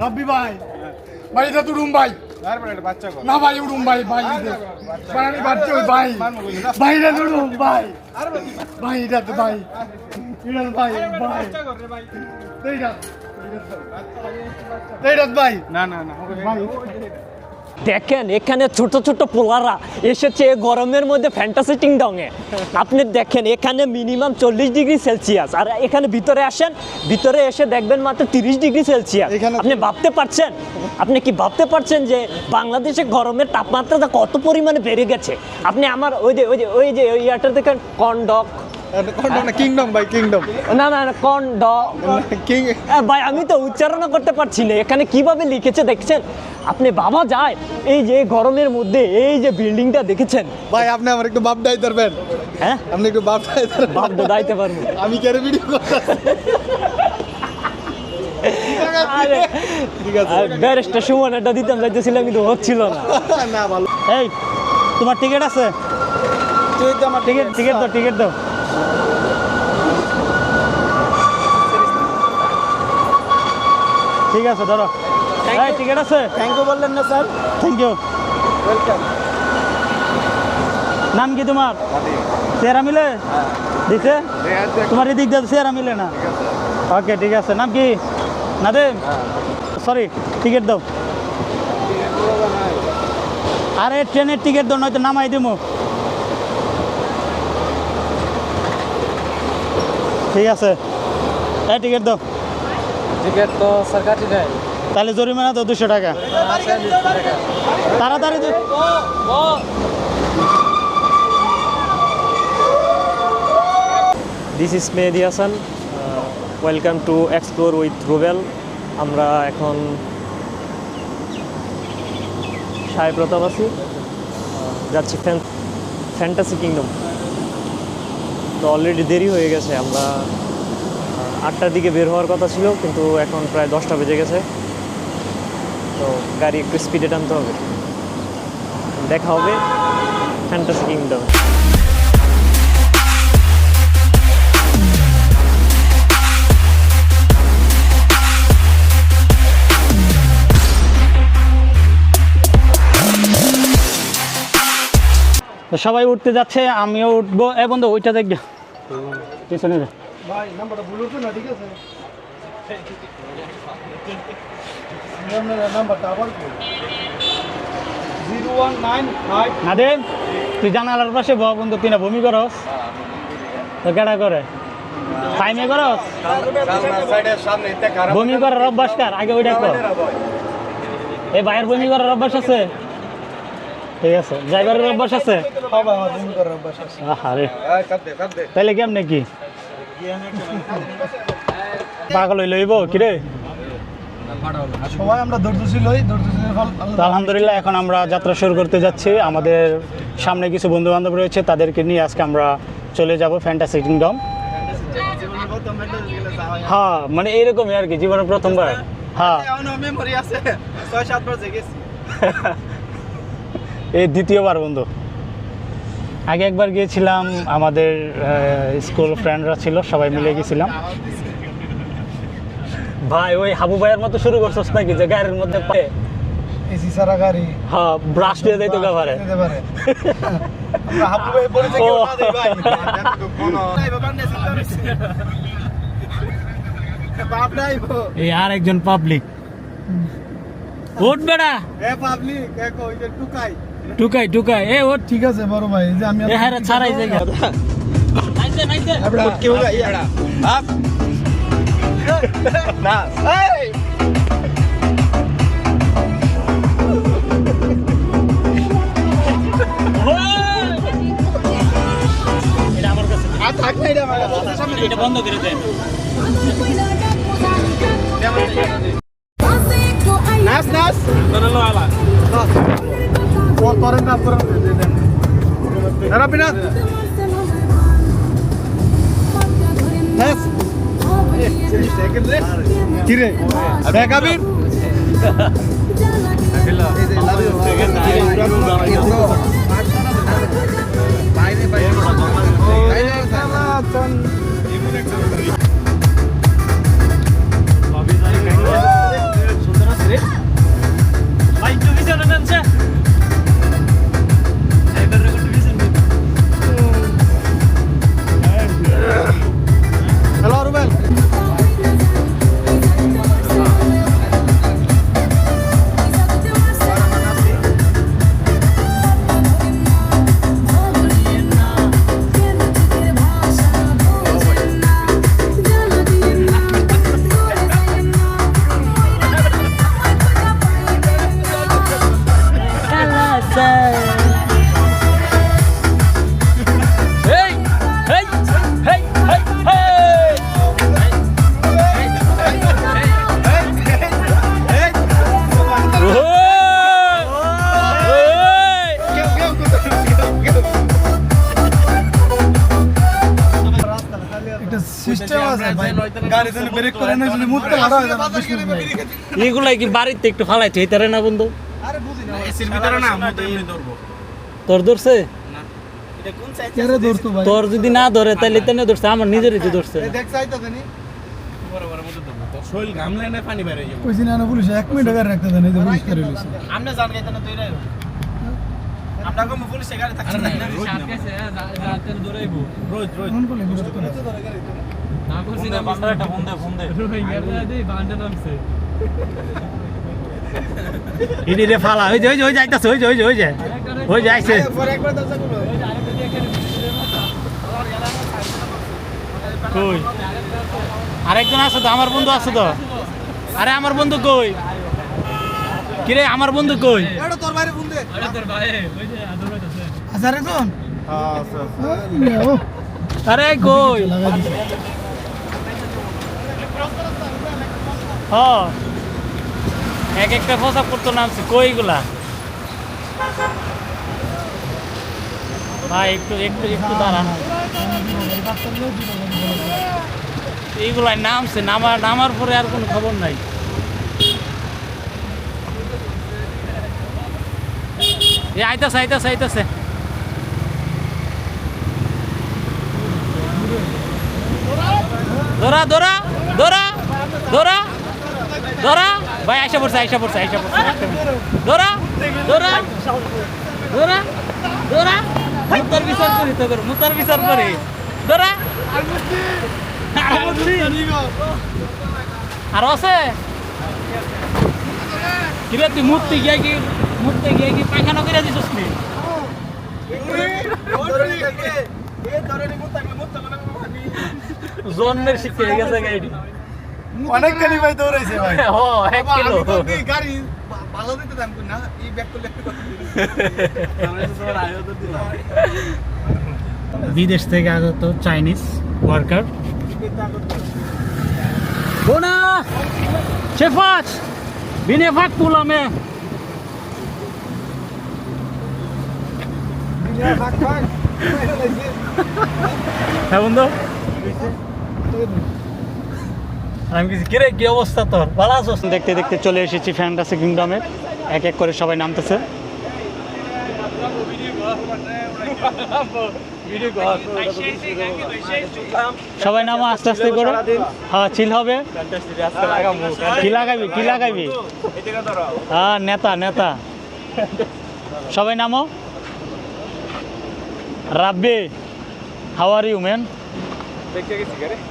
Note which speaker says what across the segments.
Speaker 1: রাব্বি ভাই ভাই এটা তো রুম ভাই না ভাই রুম ভাই ভাই ভাই আমি বাচ্চা ভাই ভাই এটা তো রুম ভাই ভাই এটা তো ভাই এটা ভাই ভাই এইটা এইটা ভাই
Speaker 2: না না না
Speaker 1: ভাই
Speaker 3: দেখেন এখানে ছোট ছোট পোলারা এসেছে গরমের মধ্যে ফ্যান্টাসিটিং ডঙে আপনি দেখেন এখানে মিনিমাম চল্লিশ ডিগ্রি সেলসিয়াস। আর এখানে ভিতরে আসেন ভিতরে এসে দেখবেন মাত্র তিরিশ ডিগ্রি সেলসিয়াস।
Speaker 1: এখানে-
Speaker 3: আপনি ভাবতে পারছেন? আপনি কি ভাবতে পারছেন যে বাংলাদেশে গরমের তাপমাত্রাটা কত পরিমাণে বেড়ে গেছে? আপনি আমার ওই যে ওই যে ওই যে ওই ইয়াটা দেখেন কন্ডক
Speaker 2: কিংডম ভাই কিংডম
Speaker 3: না না
Speaker 2: কিং
Speaker 3: ভাই আমি তো উচ্চারণ করতে পারছি না। এখানে কীভাবে লিখেছে দেখছেন? আপনি বাবা যায় এই যে গরমের মধ্যে এই যে বিল্ডিংটা দেখেছেন?
Speaker 2: ভাই আপনি আমার একটু বাপ ডাই ধরবেন।
Speaker 3: হ্যাঁ?
Speaker 2: আপনি একটু বাপ ধরবেন।
Speaker 3: বাপ দাইতে পারব।
Speaker 2: আমি কেন ভিডিও করতে
Speaker 3: আরে
Speaker 2: ঠিক আছে।
Speaker 3: ব্যারেস্টার সুমন এটা দিতাম যাইতেছিলাম কিন্তু হচ্ছিল না।
Speaker 2: না ভালো।
Speaker 3: এই তোমার টিকিট আছে?
Speaker 2: তুই তো আমার
Speaker 3: টিকিট টিকিট দাও টিকিট দাও। ঠিক আছে ধরো। এই টিকিট আছে?
Speaker 2: থ্যাংক ইউ বললেন না স্যার।
Speaker 3: থ্যাংক ইউ
Speaker 2: ওয়েলকাম
Speaker 3: নাম কি তোমার? চেহারা মিলে? দিছে? তোমার এদিক দিয়ে চেহারা মিলে না? ওকে ঠিক আছে। নাম কি? নাদেম? সরি টিকিট দাও। আরে ট্রেনের টিকিট দাও নয়তো নামাই দিমু। ঠিক আছে। এই টিকিট দাও।
Speaker 2: টিকিট তো সরকার টিকিট
Speaker 3: তাহলে জরিমানা তো দুশো টাকা। তাড়াতাড়ি দে- this is Mehedi Hasan welcome to explore with Rubel আমরা এখন সাহেব প্রতাপ আছি যাচ্ছি ফ্যান ফ্যান্টাসি কিংডম তো অলরেডি দেরি হয়ে গেছে, আমরা আটটার দিকে বের হওয়ার কথা ছিল, কিন্তু এখন প্রায় দশটা বেজে গেছে। তো গাড়ি একটু স্পিডে টানতে হবে। দেখা হবে ফ্যান্টাসি কিংডম তো সবাই উঠতে যাচ্ছে আমিও উঠবো এ বন্ধু ওইটা দেখ পিছনে দে।
Speaker 1: ভাই নাম্বারটা ভুল হতো না ঠিক আছে নাম্বারটা আবার জিরো ওয়ান নাইন ফাইভ
Speaker 3: না দে তুই জানালার পাশে ব বন্ধু তুই না বমি করস তো কেডা করে টাইমে করস বমি করার অভ্যাস কার আগে ওইটা কর এই ভাইয়ের বমি করার অভ্যাস আছে ঠিক আছে। ড্রাইভারের অভ্যাস আছে? আরে
Speaker 2: কাট দে কাট দে
Speaker 3: তাইলে কেমনে কি পাগল হইল হইব কিরে
Speaker 1: সবাই আমরা
Speaker 3: আলহামদুলিল্লাহ এখন আমরা যাত্রা শুরু করতে যাচ্ছি। আমাদের সামনে কিছু বন্ধু বান্ধব রয়েছে তাদেরকে নিয়ে আজকে আমরা চলে যাব ফ্যান্টাসি কিংডম হ্যাঁ মানে এরকমই আর কি জীবনের প্রথমবার। হ্যাঁ।
Speaker 2: মেমোরি আছে ছয় সাতবার জেগেছি।
Speaker 3: এই দ্বিতীয়বার বন্ধু। আগে একবার গিয়েছিলাম আমাদের স্কুল ফ্রেন্ডরা ছিল সবাই মিলে গেছিলাম ভাই ওই হাবু ভাইয়ের মতো শুরু করছস নাকি যে গাড়ির মধ্যে পায়ে
Speaker 1: এসি সারা গাড়ি।
Speaker 3: হ্যাঁ ব্রাশ দিয়ে যাইতো গাবারে।
Speaker 1: দিতে হাবু ভাই পরিচয় কেউ না দেই ভাই। বাপ নাই
Speaker 3: এই আর একজন পাবলিক ওট বেড়া।
Speaker 1: এ পাবলিক এক ওই যে টুকাই।
Speaker 3: টুকাই টুকাই এ ওট
Speaker 1: ঠিক আছে বড় ভাই যে আমি
Speaker 3: এ হ্যাঁ ছাড়াই জায়গা।
Speaker 1: কেউ আপ। না এই।
Speaker 3: এটা আমার কাছে
Speaker 1: আর না এটা আমার কাছে।
Speaker 3: এটা বন্ধ করে দেন।
Speaker 1: নাচ নাচ। ও তোরে নাচ করে দে দেন রাবিনা নাচ কি রে দেখ আবির বাইরে
Speaker 4: এগুলাই কি বাড়িতে একটু ফালাইতে হইতারে না বন্ধু? তোর ধরছে? তোর যদি না ধরে তাহলে তেনে ধরছে আমার নিজেরই তো ধরছে না।
Speaker 1: নি
Speaker 4: রে ফালা ওই যে ওই যে ওই যাইতাছে ওই যে ওই যে ওই যে ওই যে আইছে।
Speaker 2: পরে একবার দরজা খুলো।
Speaker 4: কই? আরেকজন আছে তো আমার বন্ধু আছে তো। আরে আমার বন্ধু কই? কিরে আমার বন্ধু কই?
Speaker 1: এটা তোর বাইরে ফোন দে। আচ্ছা হ্যাঁ ও।
Speaker 4: আরে কই
Speaker 1: লাগাই দিছে
Speaker 4: এক একটা পোশাক করতো নামছে কইগুলা ভাই, একটু একটু একটু দাঁড়ান। এইগুলাই নামছে নামার নামার পরে আর কোনো খবর নাই। আইতাছে আইতাছে আইতাছে। দৌড়া দৌড়া দৌড়া দৌড়া দৌড়া ভাই, আইসা পড়ছে আইসা পড়ছে আইসা পড়ছে। দৌড়া দৌড়া দৌড়া দৌড়া মুতার বিচার করি তো করো মুতার বিচার করি। দৌড়া আর আছে? কিরে, তুই মুততে গিয়ে কি মুততে গিয়ে কি পায়খানা করে দিছিস নি? জন্মের শিক্ষা হয়ে গেছে গাড়ি
Speaker 1: অনেকখানি ভাই দৌড়াইছে ভাই।
Speaker 4: ও এক কিলো।
Speaker 1: গাড়ি ভালো দিতে দাম না? এই ব্যাগ করলে
Speaker 4: বিদেশ থেকে আগত চাইনিজ ওয়ার্কার। বোনা! শেফাজ! বিনে ফাক তুলামে। হ্যাঁ বন্ধু। আমি কিছু কিরে কি অবস্থা তোর? ভালো আছো দেখতে দেখতে চলে এসেছি ফ্যান্টাসি কিংডমে এক এক করে সবাই নামতেছে। সবাই নামো আস্তে আস্তে করে। হ্যাঁ চিল হবে। কি লাগাবি কি লাগাবি? হ্যাঁ নেতা নেতা। সবাই নামো। Rabbi how are you man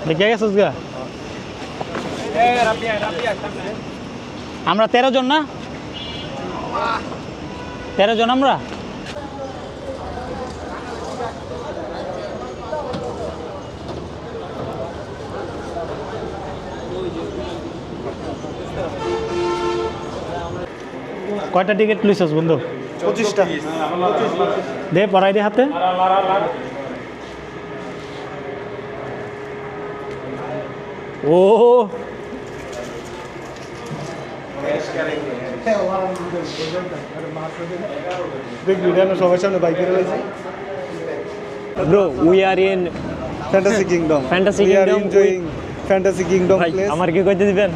Speaker 4: দেখে গেছিস গা? আমরা তেরো জন না? তেরো জন আমরা? কয়টা টিকিট লইছস বন্ধু?
Speaker 1: পঁচিশটা।
Speaker 4: দে পড়াই দে হাতে। ও
Speaker 1: দেখবি এটা সবার সামনে বাইক করে
Speaker 4: bro we are in
Speaker 1: fantasy kingdom
Speaker 4: Fantasy
Speaker 1: we enjoying fantasy kingdom place
Speaker 4: আমার কি কইতে দিবেন?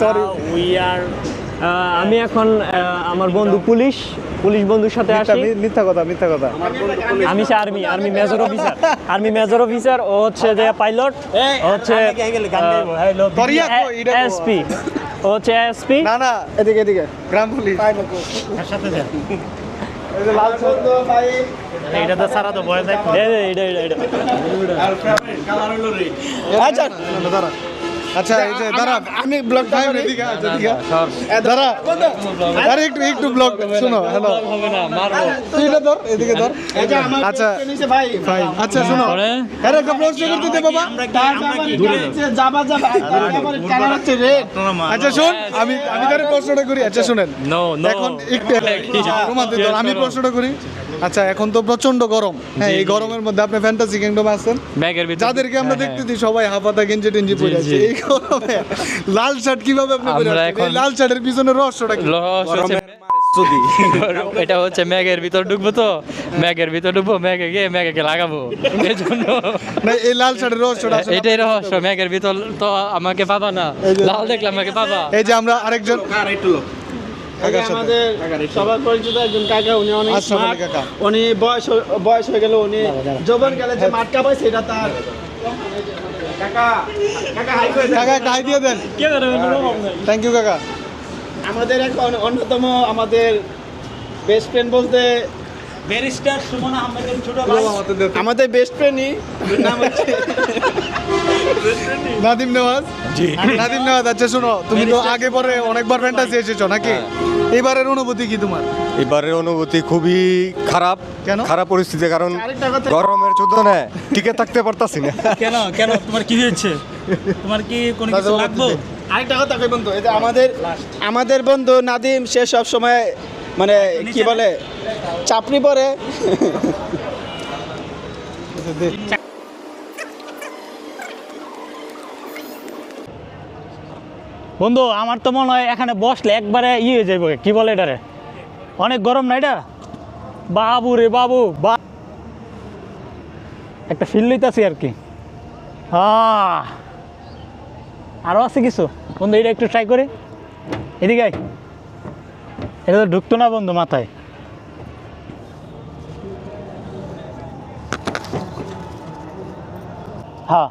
Speaker 1: সরি
Speaker 4: উই আর আমি এখন আমার বন্ধু পুলিশ পুলিশ বন্ধুর সাথে আসি।
Speaker 1: মিথ্যা কথা মিথ্যা কথা।
Speaker 4: আমি সে army army major officer army major officer ও হচ্ছে যে পাইলট ও হচ্ছে। এসপি। ও হচ্ছে এসপি
Speaker 1: না না এদিকে এদিকে। গ্রাম পুলিশ
Speaker 4: সাথে যা।
Speaker 1: এই যে লাল চন্দ্র ভাই
Speaker 4: এটা তো সারা তো বয়স এটা এটা এটা।
Speaker 1: আচ্ছা। দাঁড়া। আচ্ছা এই যে দাঁড়া আমি ব্লগ টাইম এদিকে আচ্ছা দাঁড়া আরে একটু একটু ব্লগ শোনো হ্যালো
Speaker 4: হবে না মারবো
Speaker 1: তুই এটা ধর এদিকে ধর। আচ্ছা ভাই ভাই আচ্ছা শোনো। আরে একটা প্রশ্ন করতে দে বাবা। আচ্ছা শোন আমি আমি তার প্রশ্নটা করি। আচ্ছা শুনেন।
Speaker 4: নো নো
Speaker 1: এখন একটু আমি প্রশ্নটা করি। আচ্ছা এখন তো প্রচণ্ড গরম। হ্যাঁ এই গরমের মধ্যে আপনি ফ্যান্টাসি কিংডম আছেন?
Speaker 4: ব্যাগের ভিতরে।
Speaker 1: যাদেরকে আমরা
Speaker 4: হ্যাঁ,
Speaker 1: দেখতেছি সবাই হাফাতা গেঞ্জি টেঞ্জি পরে আছে। এই গরমে লাল শার্ট কীভাবে আপনি পরে আছেন? এই লাল শার্টের পিছনে রহস্যটা কি?
Speaker 4: রহস্য হচ্ছে-
Speaker 5: যদি
Speaker 6: এটা হচ্ছে ম্যাগের ভিতর ঢুকবো তো। ম্যাগের ভিতর ঢুকবো ম্যাগে গিয়ে ম্যাগে লাগাবো। এই জন্য
Speaker 1: এই লাল শাড়ির রহস্যটা
Speaker 6: এটাই রহস্য ম্যাগের ভিতর তো আমাকে পাবা না। লাল দেখলে আমাকে পাবা।
Speaker 1: এই যে আমরা আরেকজন কাকার সাথে
Speaker 2: আমাদের সবার পরিচিত একজন কাকা উনি অনেক
Speaker 1: কাকা।
Speaker 2: উনি বয়স বয়স হয়ে গেল উনি যৌবন গেলে যে মাটকা পায় সেটা তার। কাকা কাকা হাই করে
Speaker 1: কাকা একটা হাই দিয়ে দেন। থ্যাংক ইউ কাকা।
Speaker 2: আমাদের এখন অন্যতম আমাদের বেস্ট ফ্রেন্ড বলতে
Speaker 6: ব্যারিস্টার সুমন আহমেদের ছোট
Speaker 2: আমাদের বেস্ট ফ্রেন্ডই নাম হচ্ছে
Speaker 1: নাদিম নেওয়াজ? নাদিম নেওয়াজ আচ্ছা শোনো তুমি তো আগে পরে অনেকবার ফ্যান্টাসি এসেছ নাকি? এবারের অনুভূতি কি তোমার?
Speaker 7: এবারের অনুভূতি খুবই খারাপ।
Speaker 1: কেন?
Speaker 7: খারাপ পরিস্থিতি কারণ গরমের চোদ্দ না টিকে থাকতে পারতাছি না।
Speaker 6: কেন কেন? তোমার কি হয়েছে? তোমার কি কোনো কিছু লাগবে?
Speaker 2: আরেকটা কথা কই বন্ধু এই যে আমাদের আমাদের বন্ধু নাদিম সে সব সময় মানে কি বলে? চাপড়ি পরে।
Speaker 4: বন্ধু, আমার তো মনে হয় এখানে বসলে একবারে ইয়ে হয়ে যাবে কি বলে এটারে? অনেক গরম না এটা? বাবু রে বাবু, বা একটা ফিল লইতাছি আর কি। হ্যাঁ আরও আছে কিছু? বন্ধু, এটা একটু ট্রাই করি। এদিকে এটা তো ঢুকতো না বন্ধু মাথায়। হ্যাঁ।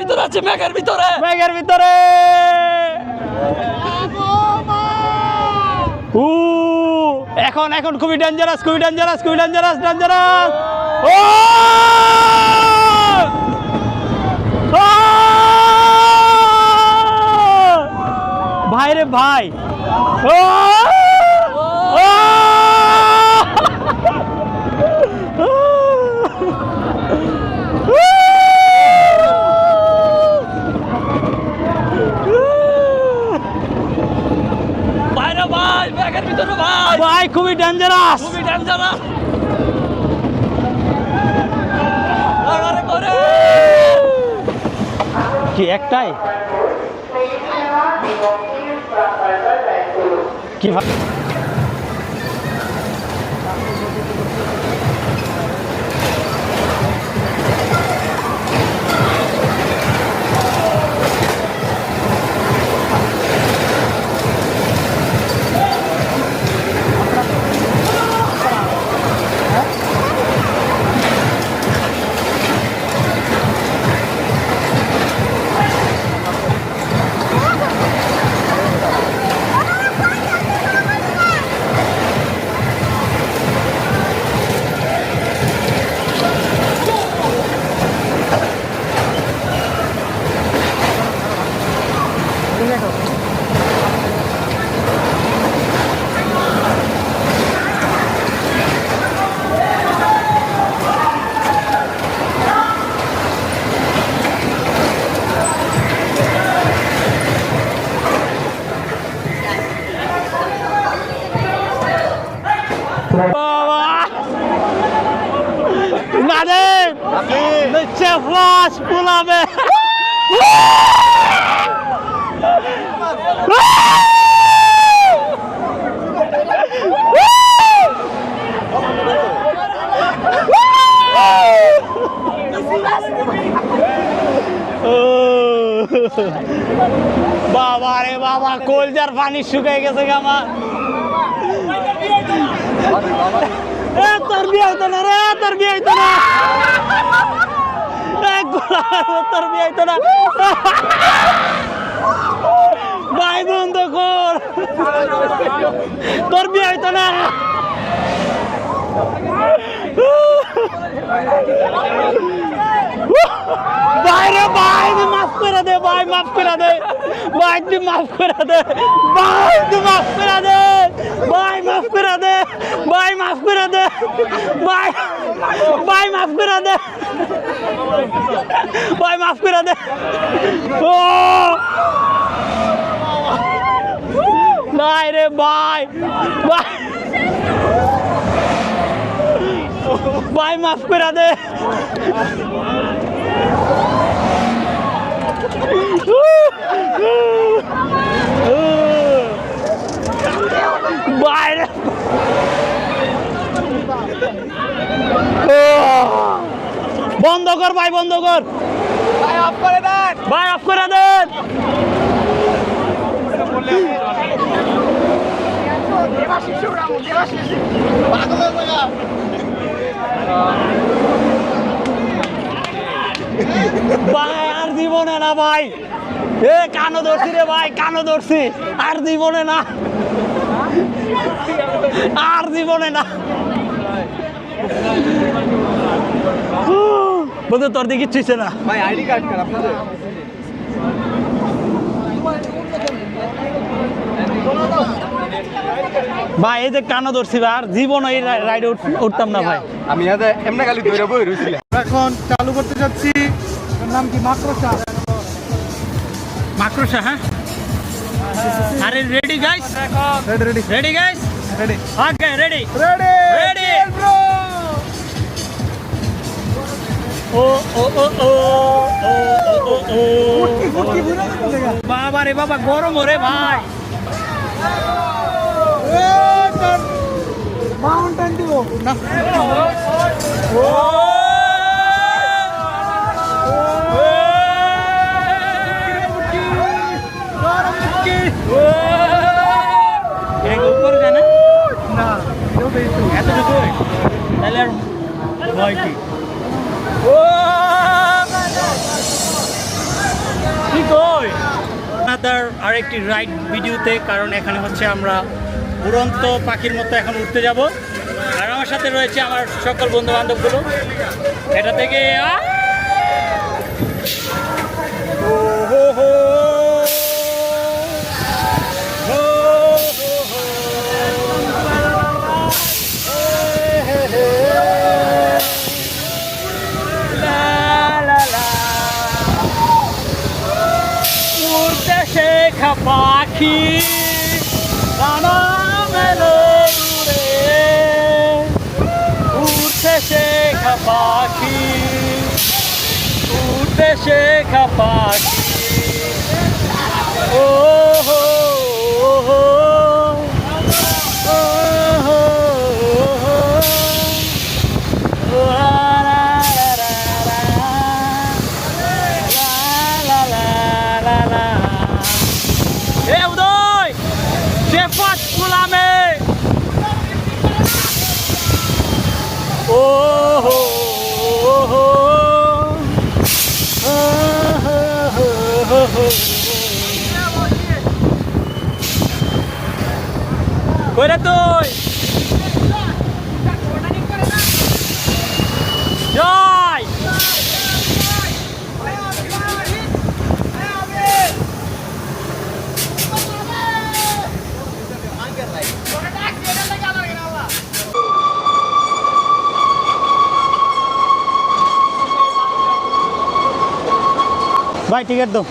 Speaker 6: ভিতরে আছে ভিতরে।
Speaker 4: ভিতরে। এখন এখন খুবই ডেঞ্জারাস খুবই ডেঞ্জারাস খুবই ডেঞ্জারাস ডেঞ্জারাস ভাই। ভাই ও খুবই ডেঞ্জারাস
Speaker 6: খুবই ডেঞ্জারাস করে
Speaker 4: কি একটাই? কি নাদেম নিচে ফ্লাশ পোলাবে বাবা রে বাবা কলজার পানি শুকাই গেছে আমার তোর বিয়ে হইতো না রে তোর বিয়ে হইতো না তোর বিয়ে হইতো না ভাই বন্ধ কর তোর বিয়ে হইতো না বাইরে ভাই তুই মাফ করে দে ভাই মাফ করে দে ভাই তুই মাফ করে দে ভাই তুই মাফ করে দে ভাই, মাফ করে দে। ভাই, মাফ করে দে। ভাই ভাই, মাফ করে দে। ভাই, মাফ করে দে। ও! নাই রে ভাই। ভাই। ভাই, মাফ করে দে। বাইরে বন্ধ কর ভাই বন্ধ কর। ভাই অফ করে দেন। ভাই অফ করে দেন। ভাই আর জীবনে না ভাই। এ কানো ধরছি রে ভাই কানো ধরছি। আর জীবনে না। আর জীবনে না। বন্ধু তোর দিকে কিচ্ছু না।
Speaker 2: ভাই আইডি কার্ড কার আপনাদের?
Speaker 4: ভাই এই যে কানো ধরছি আর জীবন এই রাইডে উঠতাম না ভাই।
Speaker 7: আমি এমনি খালি দৌড়ে বই রয়েছিলাম
Speaker 1: এখন চালু করতে যাচ্ছি। এর নাম কি? মাকড়সা?
Speaker 4: মাকড়সা হ্যাঁ? আরে ready guys
Speaker 1: ready ready
Speaker 4: ready guys
Speaker 1: ready
Speaker 4: okay ready
Speaker 1: ready
Speaker 4: ready ও ও ও ও ও ও ও বাবা রে বাবা গরম ওরে ভাই।
Speaker 1: মাউন্টেন দিব। না।
Speaker 4: ও আপনাদের আরেকটি রাইড ভিডিওতে কারণ এখানে হচ্ছে আমরা উড়ন্ত পাখির মতো এখন উঠতে যাব। আর আমার সাথে রয়েছে আমার সকল বন্ধু বান্ধবগুলো এটা থেকে! ও হো। হো! পাখি ডানা মেলে উড়ে উড়তে শেখা পাখি উঠে শেখা পাখি। গোলামে। ও হো কইরা তুই? ভাই টিকিট দাও।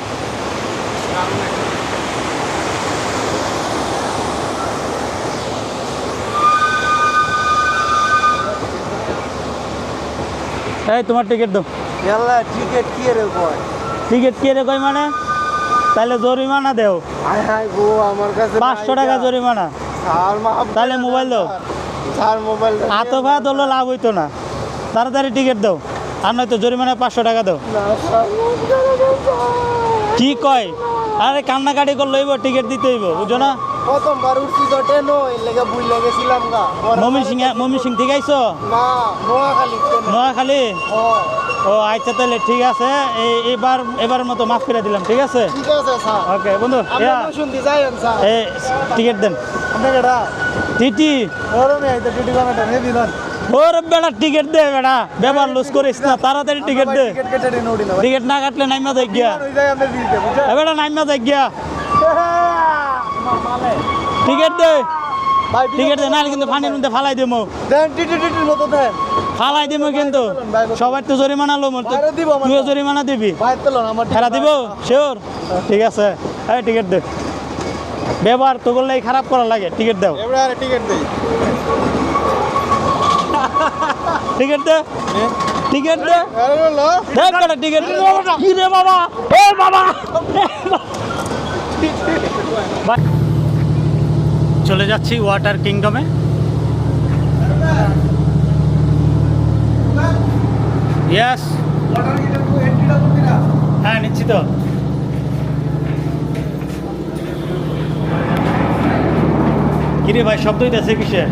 Speaker 4: এই তোমার টিকিট দাও।
Speaker 2: ইয়াল্লা টিকেট কি রে কয়?
Speaker 4: টিকিট কে রে কই মানে? তাহলে জরিমানা দেও।
Speaker 2: হাই গো আমার কাছে
Speaker 4: পাঁচশো টাকা জরিমানা।
Speaker 2: স্যার
Speaker 4: তাহলে মোবাইল দাও।
Speaker 2: স্যার। মোবাইল
Speaker 4: হাতো ভা ধরলে লাভ হইতো না। তাড়াতাড়ি টিকিট দাও। আর নয়তো জরিমানা পাঁচশো টাকা দাও। কি কয়? আরে কান্নাকাটি করলে হইব টিকিট দিতে হইব বুঝো না?
Speaker 2: প্রথমবার উঠছি তো লেগে লেগেছিলাম গা।
Speaker 4: মমি সিং মমি সিং ঠিক আইছো?
Speaker 2: না নোয়াখালী ট্রেন
Speaker 4: নোয়াখালী? ও আচ্ছা তাহলে ঠিক আছে এই এবার এবারের মতো মাফ করে দিলাম ঠিক আছে?
Speaker 2: ঠিক আছে স্যার।
Speaker 4: ওকে বন্ধু
Speaker 2: শুনতে স্যার।
Speaker 4: এই টিকিট দেন।
Speaker 2: আপনাকে
Speaker 4: টিটি?
Speaker 2: আইতে টিটি কমাটা লন
Speaker 4: ওর বেড়া টিকিট দে বেড়া লুজ করিস না তাড়াতাড়ি টিকিট দে।
Speaker 2: টিকেট না
Speaker 4: কাটলে নাইমা দেখ গিয়া। বেড়া নাইমা দেখ গিয়া। টিকিট দে। টিকিট নাহলে কিন্তু ফানির মধ্যে ফালাই দেবো।
Speaker 1: মতো দেন।
Speaker 4: ফালাই দেবো কিন্তু। সবার তো জরিমানা লো তুইও জরিমানা দিবি। ফেরা দিব? শিওর? ঠিক আছে। এই টিকিট দে। ব্যবহার তো করলে খারাপ করা লাগে। টিকিট দাও।
Speaker 2: টিকিট দেই।
Speaker 4: টিকিট দে। দে। কি রে বাবা? ও বাবা! চলে যাচ্ছি ওয়াটার কিংডমে। ইয়েস হ্যাঁ নিচ্ছি তো। কিরে ভাই, শব্দ হইতেছে কিসে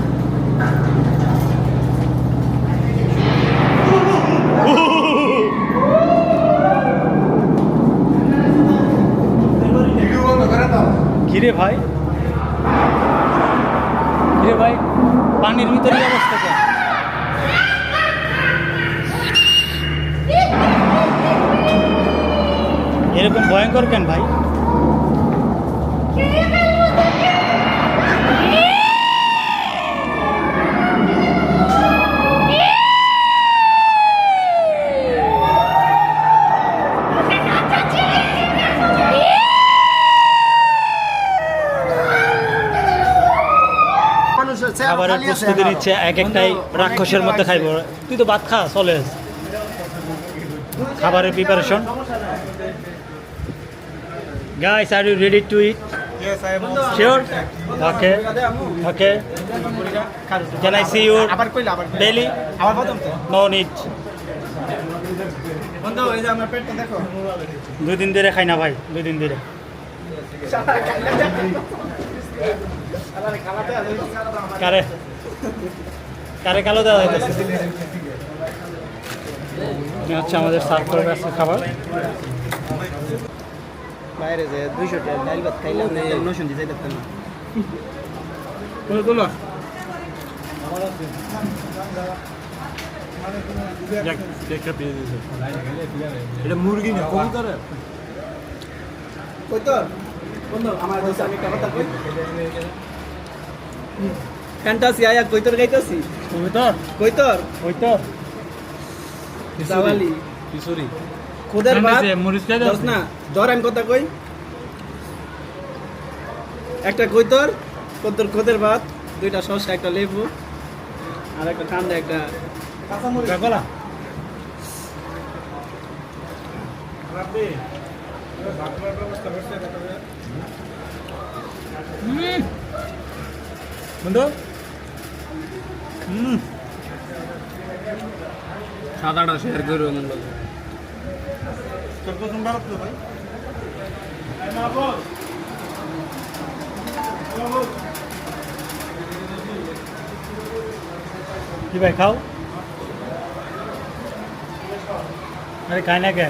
Speaker 4: কিরে ভাই? কিরে ভাই পানির ভিতরে অবস্থা কেন এরকম ভয়ঙ্কর কেন ভাই? প্রস্তুতি নিচ্ছে এক একটাই রাক্ষসের মধ্যে খাইব। তুই তো ভাত খা চলে। খাবারের preparation guys are you ready to eat sure okay okay can I see your
Speaker 2: আবার
Speaker 4: ডেইলি
Speaker 2: আবার প্রথম তো।
Speaker 4: নো নিড
Speaker 2: বন্ধু এই যে আমার পেটটা দেখো।
Speaker 4: দুই দিন ধরে খাই না ভাই দুই দিন ধরে কারে? কারে কালো দেওয়া হইতেছে? এই হচ্ছে আমাদের সার্ভ করবে আজকে খাবার।
Speaker 2: বাইরে যে 200 টাকা ডাল ভাত খাইলাম না। নশন দিতে পারতাম না কই তোর? বন্ধু আমার আমি কই আয়া কই তোর গাইতাছি
Speaker 4: তুমি তো
Speaker 2: কই তোর
Speaker 4: ওই তো
Speaker 2: সাওয়ালি খুদের ভাত দোস না ধর আমি কথা কই একটা কই তোর কতর খুদের ভাত দুইটা শসা একটা লেবু আর একটা ঠান্ডা একটা
Speaker 4: গলা বন্ধু হুম
Speaker 7: সাদাটা শেয়ার করো
Speaker 4: ভাই। কি ভাই খাও? আরে খাই না কে?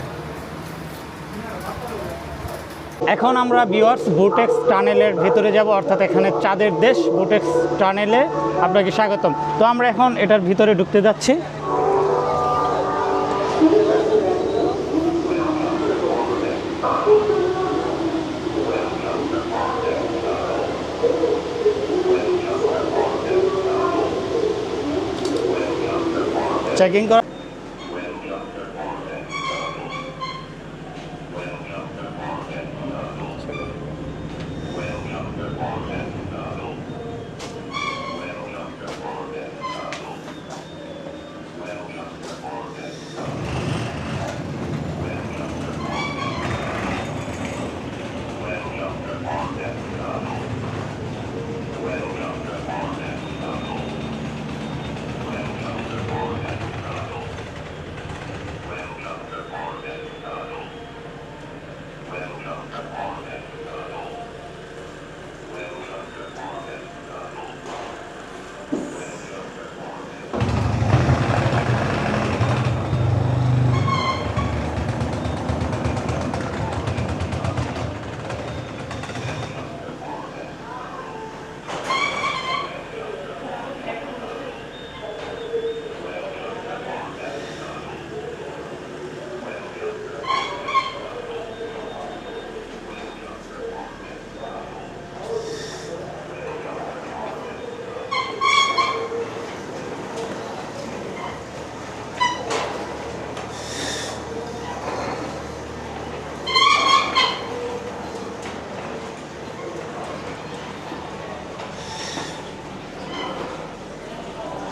Speaker 4: এখন আমরা বিওয়ার্স বুটেক্স টানেলের ভিতরে যাব, অর্থাৎ এখানে চাঁদের দেশ বুটেক্স টানেলে আপনাকে স্বাগতম। তো আমরা এখন এটার ভিতরে ঢুকতে যাচ্ছি। চেকিং করা